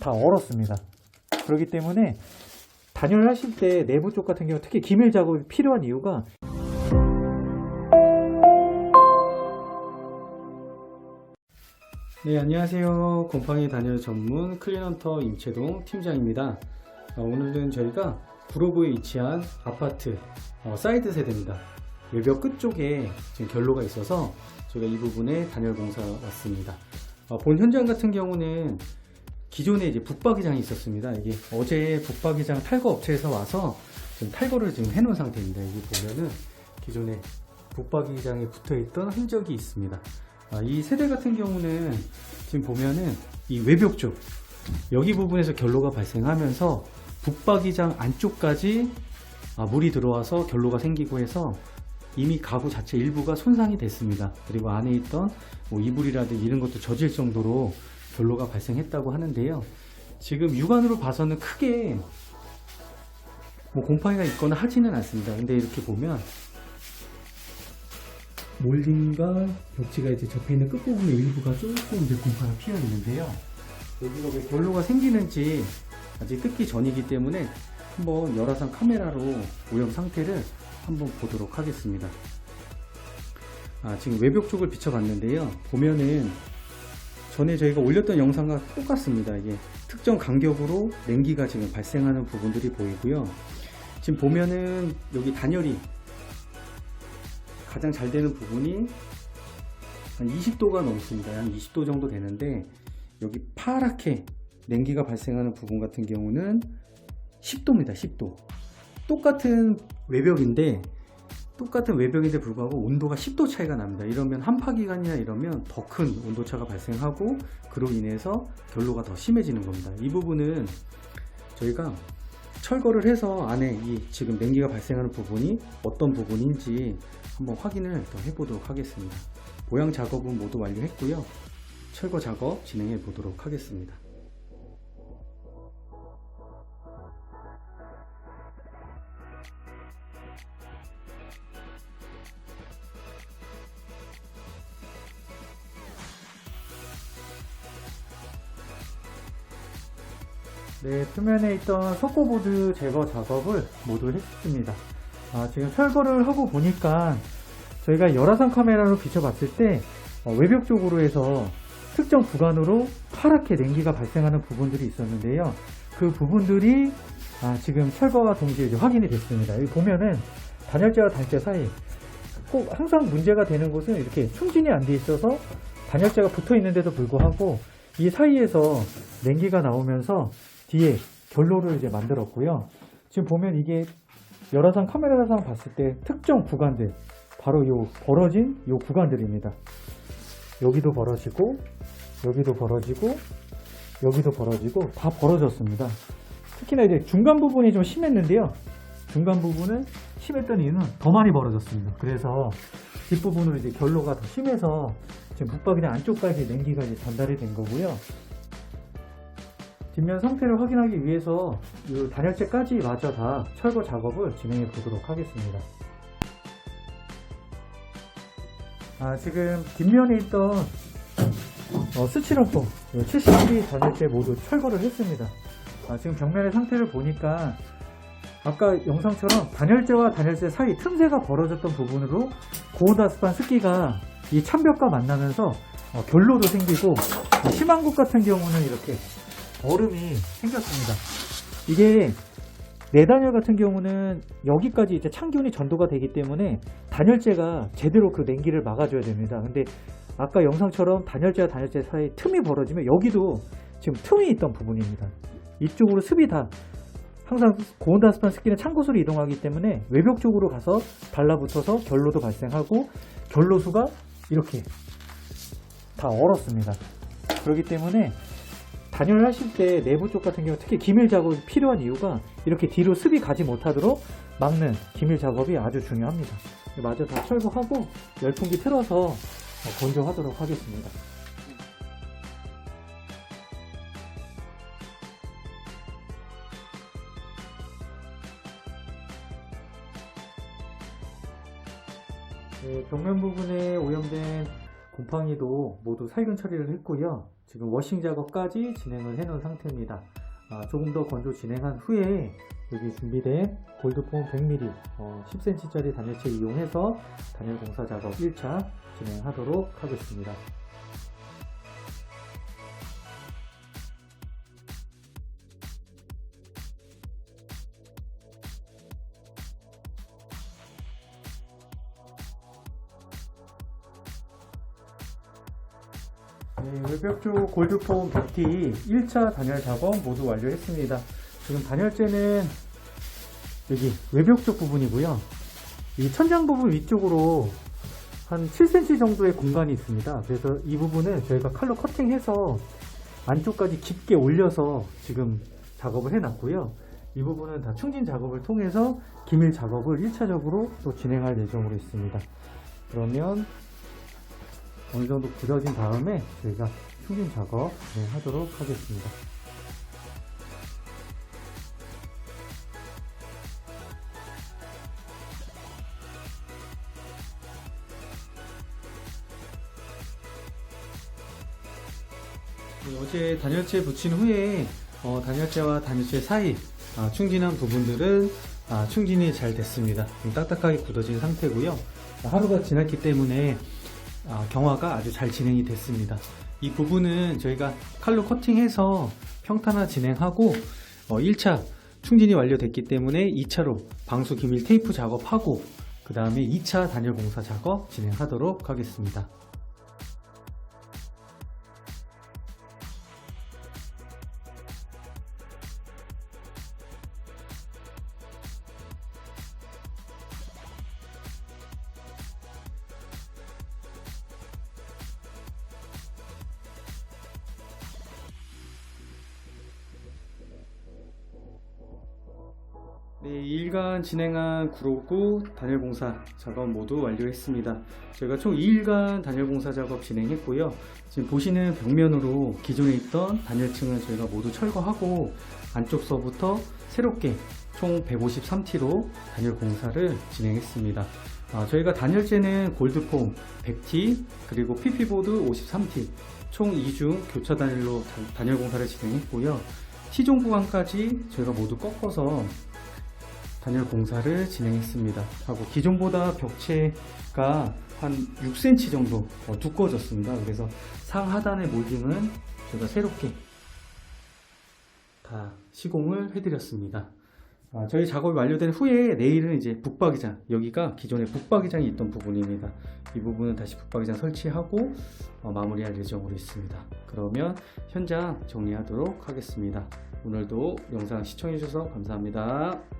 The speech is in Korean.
다 얼었습니다. 그렇기 때문에 단열을 하실 때 내부 쪽 같은 경우 특히 기밀 작업이 필요한 이유가 네, 안녕하세요. 곰팡이 단열 전문 클린헌터 임채동 팀장입니다. 어, 오늘은 저희가 구로구에 위치한 아파트 어, 사이드 세대입니다. 외벽 끝 쪽에 지금 결로가 있어서 저희가 이 부분에 단열 공사 왔습니다. 어, 본 현장 같은 경우는 기존에 이제 붙박이장이 있었습니다. 이게 어제 붙박이장 탈거 업체에서 와서 지금 탈거를 지금 해놓은 상태입니다. 여기 보면은 기존에 붙박이장에 붙어있던 흔적이 있습니다. 아, 이 세대 같은 경우는 지금 보면은 이 외벽 쪽 여기 부분에서 결로가 발생하면서 붙박이장 안쪽까지 아, 물이 들어와서 결로가 생기고 해서 이미 가구 자체 일부가 손상이 됐습니다. 그리고 안에 있던 뭐 이불이라든지 이런 것도 젖을 정도로 결로가 발생했다고 하는데요. 지금 육안으로 봐서는 크게 뭐 곰팡이가 있거나 하지는 않습니다. 근데 이렇게 보면 몰딩과 벽지가 이제 접해 있는 끝부분의 일부가 조금 이제 곰팡이가 피어 있는데요. 여기가 왜 결로가 생기는지 아직 뜯기 전이기 때문에 한번 열화상 카메라로 오염 상태를 한번 보도록 하겠습니다. 아, 지금 외벽 쪽을 비춰봤는데요. 보면은 전에 저희가 올렸던 영상과 똑같습니다. 이게 특정 간격으로 냉기가 지금 발생하는 부분들이 보이고요. 지금 보면은 여기 단열이 가장 잘 되는 부분이 한 20도가 넘습니다. 한 20도 정도 되는데 여기 파랗게 냉기가 발생하는 부분 같은 경우는 10도입니다. 10도. 똑같은 외벽인데 똑같은 외벽인데 불구하고 온도가 10도 차이가 납니다. 이러면 한파 기간이나 이러면 더 큰 온도차가 발생하고 그로 인해서 결로가 더 심해지는 겁니다. 이 부분은 저희가 철거를 해서 안에 이 지금 냉기가 발생하는 부분이 어떤 부분인지 한번 확인을 더 해보도록 하겠습니다. 보양 작업은 모두 완료했고요. 철거 작업 진행해 보도록 하겠습니다. 네, 표면에 있던 석고보드 제거 작업을 모두 했습니다. 아, 지금 철거를 하고 보니까 저희가 열화상 카메라로 비춰봤을 때 어, 외벽 쪽으로 해서 특정 구간으로 파랗게 냉기가 발생하는 부분들이 있었는데요. 그 부분들이 아, 지금 철거와 동시에 확인이 됐습니다. 여기 보면은 단열재와 단열재 사이 꼭 항상 문제가 되는 곳은 이렇게 충진이 안 돼 있어서 단열재가 붙어 있는데도 불구하고 이 사이에서 냉기가 나오면서 뒤에 결로를 이제 만들었고요. 지금 보면 이게 열화상 카메라상 봤을 때 특정 구간들 바로 요 벌어진 요 구간들입니다. 여기도 벌어지고 여기도 벌어지고 여기도 벌어지고 다 벌어졌습니다. 특히나 이제 중간 부분이 좀 심했는데요. 중간 부분은 심했던 이유는 더 많이 벌어졌습니다. 그래서 뒷부분으로 이제 결로가 더 심해서 지금 붙박이랑 안쪽까지 냉기가 이제 전달이 된 거고요. 뒷면 상태를 확인하기 위해서 이 단열재까지 마저 다 철거 작업을 진행해 보도록 하겠습니다. 아, 지금 뒷면에 있던 어, 스치럼폼 70mm 단열재 모두 철거를 했습니다. 아, 지금 벽면의 상태를 보니까 아까 영상처럼 단열재와 단열재 사이 틈새가 벌어졌던 부분으로 고온다습한 습기가 이 찬벽과 만나면서 어, 결로도 생기고 심한 곳 같은 경우는 이렇게 얼음이 생겼습니다. 이게 내단열 같은 경우는 여기까지 이제 찬 기온이 전도가 되기 때문에 단열재가 제대로 그 냉기를 막아줘야 됩니다. 근데 아까 영상처럼 단열재와 단열재 사이 틈이 벌어지면 여기도 지금 틈이 있던 부분입니다. 이쪽으로 습이 다 항상 고온다습한 습기는 찬 곳으로 이동하기 때문에 외벽 쪽으로 가서 달라붙어서 결로도 발생하고 결로수가 이렇게 다 얼었습니다. 그렇기 때문에 단열을 하실 때 내부 쪽 같은 경우 특히 기밀 작업이 필요한 이유가 이렇게 뒤로 습이 가지 못하도록 막는 기밀 작업이 아주 중요합니다. 마저 다 철거하고 열풍기 틀어서 어, 건조하도록 하겠습니다. 네, 벽면 부분에 오염된 곰팡이도 모두 살균 처리를 했고요. 지금 워싱 작업까지 진행을 해 놓은 상태입니다. 아, 조금 더 건조 진행한 후에 여기 준비된 골드폼 100mm 어, 10cm짜리 단열체 이용해서 단열 공사 작업 1차 진행하도록 하겠습니다. 네, 외벽 골드폼 100T 1차 단열 작업 모두 완료했습니다. 지금 단열재는 여기 외벽 쪽 부분이고요. 이 천장 부분 위쪽으로 한 7cm 정도의 공간이 있습니다. 그래서 이 부분은 저희가 칼로 커팅해서 안쪽까지 깊게 올려서 지금 작업을 해놨고요. 이 부분은 다 충진 작업을 통해서 기밀 작업을 1차적으로 또 진행할 예정으로 있습니다. 그러면 어느 정도 굳어진 다음에 저희가 충진 작업 진행하도록 하겠습니다. 네, 어제 단열재 붙인 후에 어, 단열재와 단열재 사이 아, 충진한 부분들은 아, 충진이 잘 됐습니다. 좀 딱딱하게 굳어진 상태고요. 하루가 지났기 때문에 아, 경화가 아주 잘 진행이 됐습니다. 이 부분은 저희가 칼로 커팅해서 평탄화 진행하고 어, 1차 충진이 완료됐기 때문에 2차로 방수 기밀 테이프 작업하고 그 다음에 2차 단열 공사 작업 진행하도록 하겠습니다. 네, 2일간 진행한 구로구 단열공사 작업 모두 완료했습니다. 저희가 총 2일간 단열공사 작업 진행했고요. 지금 보시는 벽면으로 기존에 있던 단열층을 저희가 모두 철거하고 안쪽서부터 새롭게 총 153T로 단열공사를 진행했습니다. 아, 저희가 단열재는 골드폼 100T 그리고 PP보드 53T 총 2중 교차 단열로 단- 단열공사를 진행했고요. T종 구간까지 저희가 모두 꺾어서 단열 공사를 진행했습니다. 하고 기존보다 벽체가 한 6cm 정도 어, 두꺼워졌습니다. 그래서 상하단의 몰딩은 제가 새롭게 다 시공을 해드렸습니다. 아, 저희 작업이 완료된 후에 내일은 이제 북박이장 여기가 기존에 북박이장이 있던 부분입니다. 이 부분은 다시 북박이장 설치하고 어, 마무리할 예정으로 있습니다. 그러면 현장 정리하도록 하겠습니다. 오늘도 영상 시청해주셔서 감사합니다.